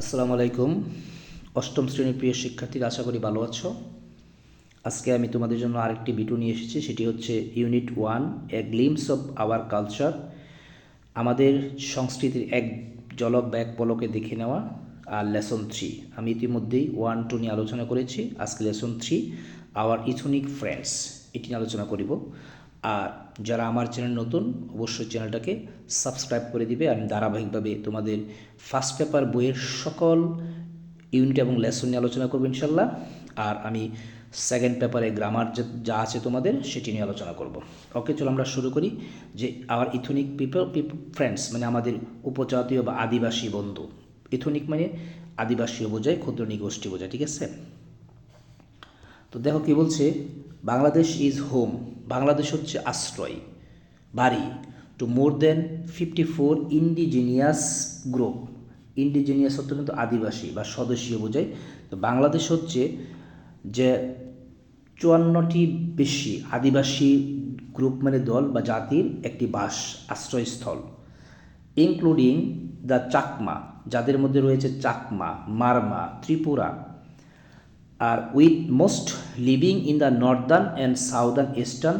আসসালামু আলাইকুম। অষ্টম শ্রেণির প্রিয় শিক্ষার্থীরা, আশা করি ভালো আছো। আজকে আমি তোমাদের জন্য আরেকটি ভিডিও নিয়ে এসেছি, সেটি হচ্ছে unit one a glimpse of our culture আমাদের সংস্কৃতির এক জলক বা এক পলকে দেখে নেওয়া, আর লেসন থ্রি আমি ইতিমধ্যেই ওয়ান টু নিয়ে আলোচনা করেছি। আজকে lesson three our ethnic friends এটি নিয়ে আলোচনা করিব। আর যারা আমার চ্যানেল নতুন, অবশ্যই চ্যানেলটাকে সাবস্ক্রাইব করে দিবে আমি ধারাবাহিকভাবে তোমাদের ফার্স্ট পেপার বইয়ের সকল ইউনিট এবং লেসন নিয়ে আলোচনা করব ইনশাল্লাহ। আর আমি সেকেন্ড পেপারে গ্রামার যা আছে তোমাদের সেটি নিয়ে আলোচনা করব। ওকে চলো আমরা শুরু করি যে আওয়ার ইথনিক পিপল ফ্রেন্ডস মানে আমাদের উপজাতীয় বা আদিবাসী বন্ধু। ইথনিক মানে আদিবাসীও বোঝায়, ক্ষুদ্র নিগোষ্ঠী বোঝায়, ঠিক আছে? তো দেখো কি বলছে বাংলাদেশ ইজ হোম, বাংলাদেশ হচ্ছে আশ্রয়। বাড়ি to more than fifty four indigenous group indigenous হচ্ছে কিন্তু আদিবাসী বা স্বদেশীয় বোঝায়। তো বাংলাদেশ হচ্ছে যে চুয়ান্নটি বেশি আদিবাসী গ্রুপ মানে দল বা জাতির একটি বাস, আশ্রয়স্থল। ইনক্লুডিং দ্য চাকমা, যাদের মধ্যে রয়েছে চাকমা, মারমা, ত্রিপুরা। আর with most living in the northern and southern eastern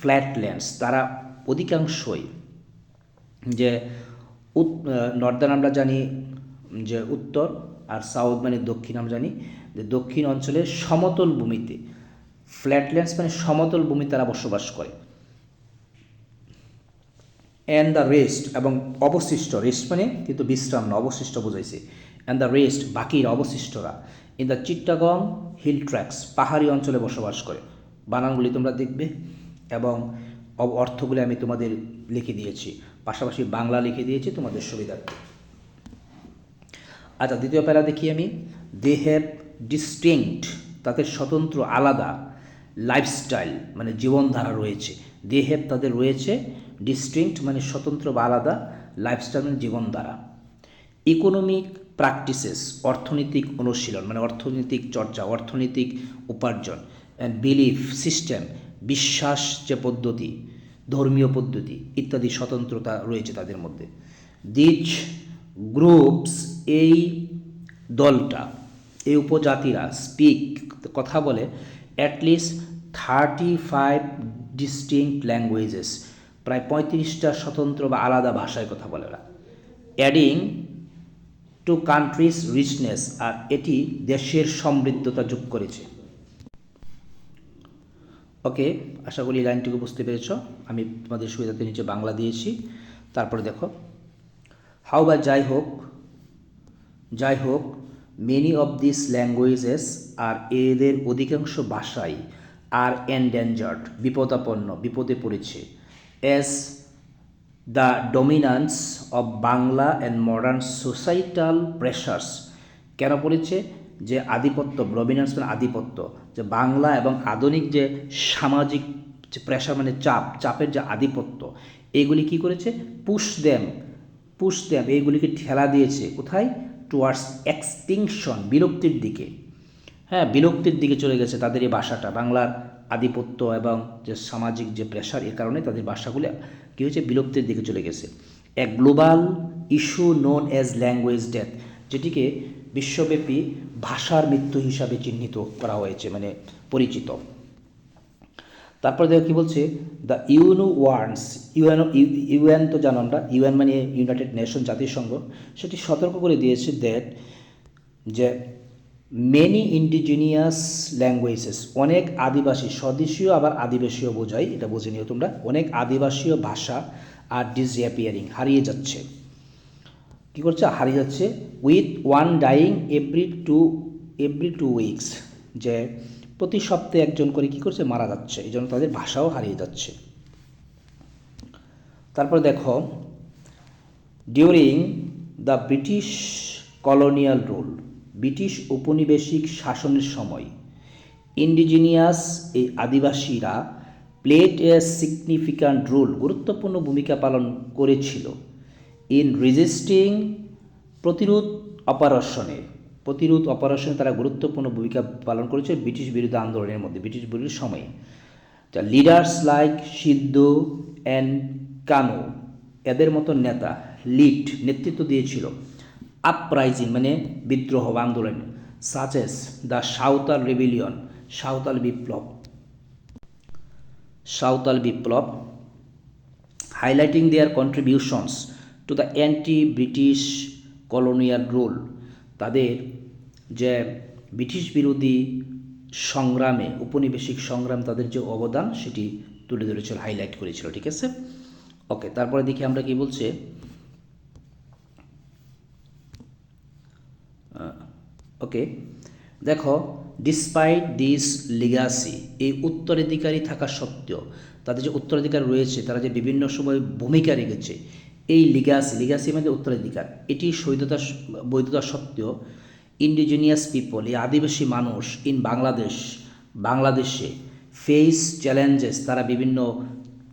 flatlands তারা অধিকাংশই যে নর্দার্ন আমরা জানি, যে উত্তর আর সাউথ মানে দক্ষিণ আমরা জানি, যে দক্ষিণ অঞ্চলের সমতল ভূমিতে ফ্ল্যাটল্যান্ডস মানে সমতল ভূমি তারা বসবাস করে। অ্যান্ড দ্য রেস্ট এবং অবশিষ্ট রেস্ট মানে কিন্তু বিশ্রাম না, অবশিষ্ট বোঝাইছে। অ্যান্ড দ্য রেস্ট বাকির অবশিষ্টরা। In the Chittagong hill tracts পাহাড়ি অঞ্চলে বসবাস করে। বানানগুলি তোমরা দেখবে এবং অর্থগুলি আমি তোমাদের লিখে দিয়েছি। পাশাপাশি বাংলা লিখে দিয়েছি তোমাদের সুবিধার্থে। আচ্ছা দ্বিতীয় প্যারা দেখি আমি। দে হ্যাভ ডিস্টিংক্ট তাদের স্বতন্ত্র আলাদা লাইফস্টাইল মানে জীবনধারা রয়েছে। দে হ্যাভ তাদের রয়েছে ডিস্টিংক্ট মানে স্বতন্ত্র বা আলাদা লাইফস্টাইল মানে জীবনধারা। ইকোনমিক প্র্যাকটিসেস অর্থনৈতিক অনুশীলন মানে অর্থনৈতিক চর্চা, অর্থনৈতিক উপার্জন অ্যান্ড বিলিফ সিস্টেম বিশ্বাস যে পদ্ধতি, ধর্মীয় পদ্ধতি ইত্যাদি স্বতন্ত্রতা রয়েছে তাদের মধ্যে। দিজ গ্রুপস এই দলটা, এই উপজাতিরা স্পিক কথা বলে at least thirty five distinct languages প্রায় পঁয়ত্রিশটা স্বতন্ত্র বা আলাদা ভাষায় কথা বলে ওরা। অ্যাডিং টু কান্ট্রিজ রিচনেস আর এটি দেশের সমৃদ্ধতা যোগ করেছে। ওকে আশা করি লাইনটুকু বুঝতে পেরেছ। আমি তোমাদের সুবিধাতে নিচে বাংলা দিয়েছি। তারপরে দেখো। হাউ বা যাই হোক যাই হোক মেনি অফ দিস ল্যাঙ্গুয়েজেস আর এদের অধিকাংশ ভাষাই আর এনডেঞ্জার্ড বিপদাপন্ন, বিপদে পড়েছে। As the dominance of Bangla and modern societal pressures কেন পড়েছে? যে আধিপত্য ডমিনান্স মানে আধিপত্য। যে বাংলা এবং আধুনিক যে সামাজিক যে প্রেশার মানে চাপ, চাপের যে আধিপত্য এইগুলি কি করেছে? পুশ দেম পুশ দেম এইগুলিকে ঠেলা দিয়েছে। কোথায়? টুয়ার্ডস এক্সটিংশন বিলুপ্তির দিকে। হ্যাঁ বিলুপ্তির দিকে চলে গেছে তাদের এই ভাষাটা, বাংলার আধিপত্য এবং যে সামাজিক যে প্রেশার এর কারণে তাদের ভাষাগুলি কী হয়েছে? বিলুপ্তির দিকে চলে গেছে। A global issue known as language death যেটিকে বিশ্বব্যাপী ভাষার মৃত্যু হিসাবে চিহ্নিত করা হয়েছে মানে পরিচিত। তারপরে দেখো কী বলছে? The UNO warns UN UN তো জানো আমরা? ইউএন মানে ইউনাইটেড নেশন জাতিসংঘ। সেটি সতর্ক করে দিয়েছে দ্যাট যে মেনি ইন্ডিজিনিয়াস ল্যাঙ্গুয়েজেস অনেক আদিবাসী, স্বদেশীয় আবার আদিবাসীয় বোঝায় এটা বুঝে নিও তোমরা, অনেক আদিবাসীয় ভাষা আর ডিসঅ্যাপিয়ারিং হারিয়ে যাচ্ছে। কী করছে? হারিয়ে যাচ্ছে। With one dying every two every two weeks যে প্রতি সপ্তাহে একজন করে কী করছে? মারা যাচ্ছে। এই জন্য তাদের ভাষাও হারিয়ে যাচ্ছে। তারপর দেখো during the British colonial rule British উপনিবেশিক শাসনের সময়। ইন্ডিজিনিয়াস এই আদিবাসীরা প্লেট এ সিগনিফিক্যান্ট রোল গুরুত্বপূর্ণ ভূমিকা পালন করেছিল ইন রেজিস্টিং প্রতিরোধ অপারেশনে। প্রতিরোধ অপারেশনে তারা গুরুত্বপূর্ণ ভূমিকা পালন করেছে ব্রিটিশ বিরোধী আন্দোলনের মধ্যে, ব্রিটিশ বিরোধী সময়ে। যা leaders like Sidhu and Kanhu এদের মতো নেতা লিড নেতৃত্ব দিয়েছিল। আপরাইজিং মানে বিদ্রোহ, আন্দোলন such as the Santhal rebellion Santhal Biplab Santhal Biplab highlighting their contributions to the anti British colonial rule তাদের যে ব্রিটিশ বিরোধী সংগ্রামে উপনিবেশিক সংগ্রাম, তাদের যে অবদান, সেটি তুলে ধরেছিল হাইলাইট করেছিল, ঠিক আছে? ওকে তারপরে দেখি আমরা কি বলছে? ওকে দেখো ডিসপাইট দিস লিগাসি এই উত্তরাধিকারী থাকা সত্ত্বেও, তাদের যে উত্তরাধিকার রয়েছে, তারা যে বিভিন্ন সময় ভূমিকা রেখেছে, এই লিগাসি লিগাসি মানে উত্তরাধিকার, এটি সৈধতা, বৈধতা সত্ত্বেও ইন্ডিজিনিয়াস পিপল এই আদিবাসী মানুষ ইন বাংলাদেশ বাংলাদেশে ফেস চ্যালেঞ্জেস তারা বিভিন্ন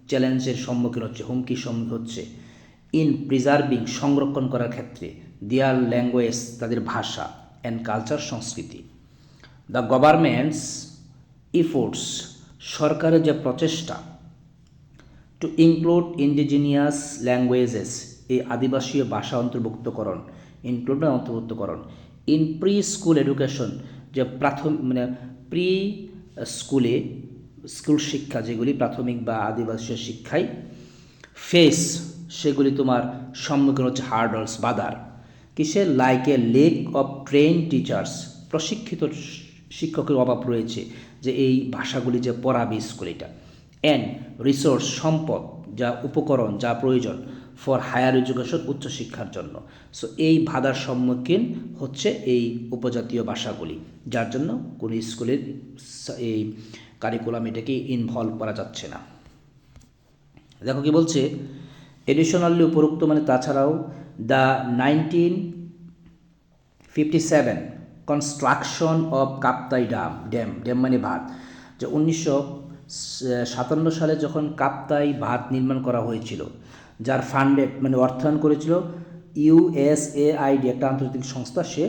চ্যালেঞ্জের সম্মুখীন হচ্ছে, হুমকির সম্মুখীন হচ্ছে ইন প্রিজার্ভিং সংরক্ষণ করার ক্ষেত্রে। দেয়ার ল্যাঙ্গুয়েজ তাদের ভাষা অ্যান্ড কালচার সংস্কৃতি। দ্য গভর্নমেন্টস ইফোর্টস সরকারের যে প্রচেষ্টা টু ইনক্লুড ইন্ডিজিনিয়াস ল্যাঙ্গুয়েজেস এই আদিবাসী ভাষা অন্তর্ভুক্তকরণ ইনক্লুড অন্তর্ভুক্তকরণ ইন প্রি স্কুল এডুকেশন যে প্রাথমিক মানে প্রি স্কুলে স্কুল শিক্ষা, যেগুলি প্রাথমিক বা আদিবাসী শিক্ষায় ফেস সেগুলি তোমার সম্মুখীন হচ্ছে হার্ডলস বাদার কিসের like a lack of train teachers প্রশিক্ষিত শিক্ষকের অভাব রয়েছে যে এই ভাষাগুলি যে পড়াবে স্কুলেটা অ্যান্ড রিসোর্স সম্পদ, যা উপকরণ, যা প্রয়োজন ফর হায়ার এডুকেশন উচ্চশিক্ষার জন্য। সো এই বাধার সম্মুখীন হচ্ছে এই উপজাতীয় ভাষাগুলি। যার জন্য কোনো স্কুলের এই কারিকুলাম এটাকে ইনভলভ করা যাচ্ছে না। দেখো কি বলছে? এডিশনালি উপরোক্ত মানে তাছাড়াও the nineteen fifty seven construction of Kaptai dam dam dam মানে ভাত যে উনিশশো সাতান্ন সালে যখন কাপ্তাই ভাত নির্মাণ করা হয়েছিল, যার ফান্ডেড মানে অর্থায়ন করেছিল ইউএসএআইডি একটা আন্তর্জাতিক সংস্থা, সে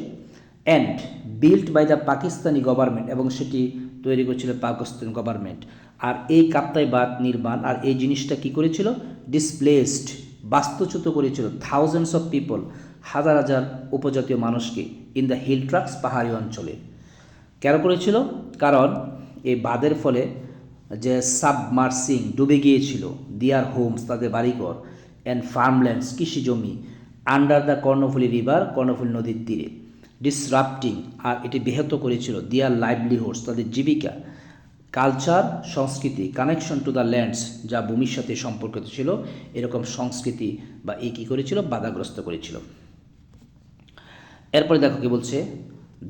and built by the Pakistani government এবং সেটি তৈরি করেছিল পাকিস্তান গভর্নমেন্ট আর এই কাপ্তাই বাঁধ নির্মাণ আর এই জিনিসটা কি করেছিল? ডিসপ্লেসড বাস্তুচ্যুত করেছিল। থাউজেন্ডস অফ পিপল হাজার হাজার উপজাতীয় মানুষকে ইন দ্য হিল ট্রাক্স পাহাড়ি অঞ্চলে। কেন করেছিল? কারণ এই বাঁধের ফলে যে সাবমার্সিং ডুবে গিয়েছিল। দিয়ার হোমস তাদের বাড়িঘর অ্যান্ড ফার্মল্যান্ডস কৃষি জমি under the Karnaphuli river Karnaphuli নদীর তীরে। ডিসরাপ্টিং আর এটি ব্যাহত করেছিল। দিয়ার লাইভলিহুডস তাদের জীবিকা কালচার, সংস্কৃতি কানেকশন টু দ্য ল্যান্ডস যা ভূমির সাথে সম্পর্কিত ছিল, এরকম সংস্কৃতি বা এ কী করেছিল? বাধাগ্রস্ত করেছিল। এরপরে দেখো কি বলছে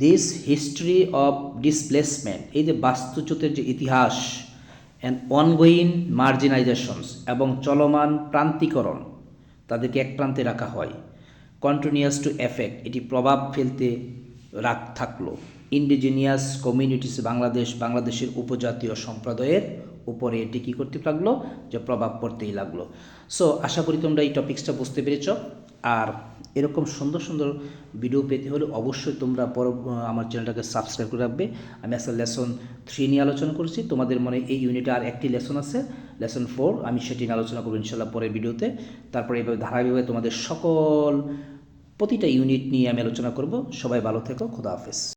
দিস হিস্ট্রি অফ ডিসপ্লেসমেন্ট এই যে বাস্তুচ্যুতের যে ইতিহাস অ্যান্ড অনগোয়িং মার্জিনাইজেশনস এবং চলমান প্রান্তিকরণ, তাদেরকে এক প্রান্তে রাখা হয়। কন্টিনিউয়াস টু এফেক্ট এটি প্রভাব ফেলতে রাখ, থাকল। ইন্ডিজিনিয়াস কমিউনিটিস বাংলাদেশ বাংলাদেশের উপজাতীয় সম্প্রদায়ের উপরে এটি কী করতে লাগল? যে প্রভাব পড়তেই লাগল। সো আশা করি তোমরা এই টপিক্সটা বুঝতে পেরেছ। আর এরকম সুন্দর সুন্দর ভিডিও পেতে হলে অবশ্যই তোমরা পর আমার চ্যানেলটাকে সাবস্ক্রাইব করে রাখবে। আমি আজকে লেসন থ্রি নিয়ে আলোচনা করছি। তোমাদের মনে এই ইউনিটে আর একটি লেসন আছে। লেসন ফোর আমি সেটি নিয়ে আলোচনা করব ইনশাল্লাহ পরের ভিডিওতে তারপরে এইভাবে ধারাবাহিকভাবে তোমাদের সকল প্রতিটা ইউনিট নিয়ে আমি আলোচনা করব। সবাই ভালো থেকো। খোদা হাফেজ।